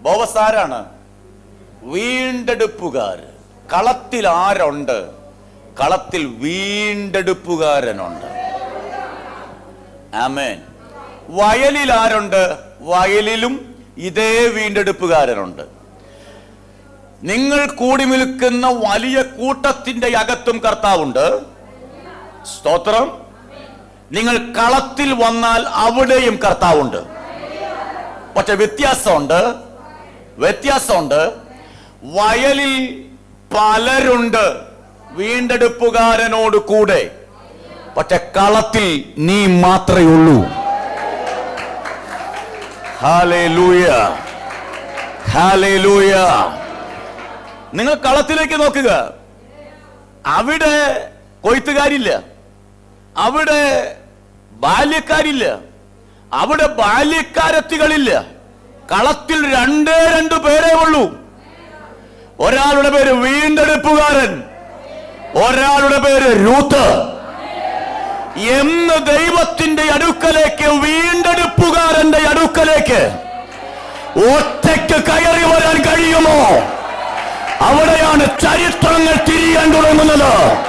ബോവസ് ആരാണ് വീണ്ടെടുപ്പുകാർ കളത്തിൽ ആരുണ്ട് കളത്തിൽ വീണ്ടെടുപ്പുകാരനുണ്ട്. ആമേൻ. വയലിൽ ആരുണ്ട് വയലിലും ഇതേ വീണ്ടെടുപ്പുകാരനുണ്ട്. നിങ്ങൾ കൂടി നിൽക്കുന്ന വലിയ കൂട്ടത്തിന്റെ അകത്തും കർത്താവുണ്ട്. സ്തോത്രം. നിങ്ങൾ കളത്തിൽ വന്നാൽ അവിടെയും കർത്താവുണ്ട്. പക്ഷെ വ്യത്യാസമുണ്ട്. വ്യത്യാസമുണ്ട്. വയലിൽ പലരുണ്ട് വീണ്ടെടുപ്പുകാരനോട് കൂടെ. പക്ഷെ കളത്തിൽ നീ മാത്രമേ ഉള്ളൂ. നിങ്ങൾ കളത്തിലേക്ക് നോക്കുക. അവിടെ കൊയ്ത്തുകാരില്ല. അവിടെ ബാല്യക്കാരില്ല. അവിടെ ബാല്യക്കാരത്തികളില്ല. കളത്തിൽ രണ്ടേ രണ്ട് പേരേ ഉള്ളൂ. ഒരാളുടെ പേര് വീണ്ടെടുപ്പുകാരൻ. ഒരാളുടെ പേര് രൂത്ത് എന്ന് ദൈവത്തിന്റെ അടുക്കലേക്ക് വീണ്ടെടുപ്പുകാരന്റെ അടുക്കലേക്ക് ഒറ്റയ്ക്ക് കയറി വരാൻ കഴിയുമോ? അവിടെയാണ് ചരിത്രങ്ങൾ തിരിയാൻ തുടങ്ങുന്നത്.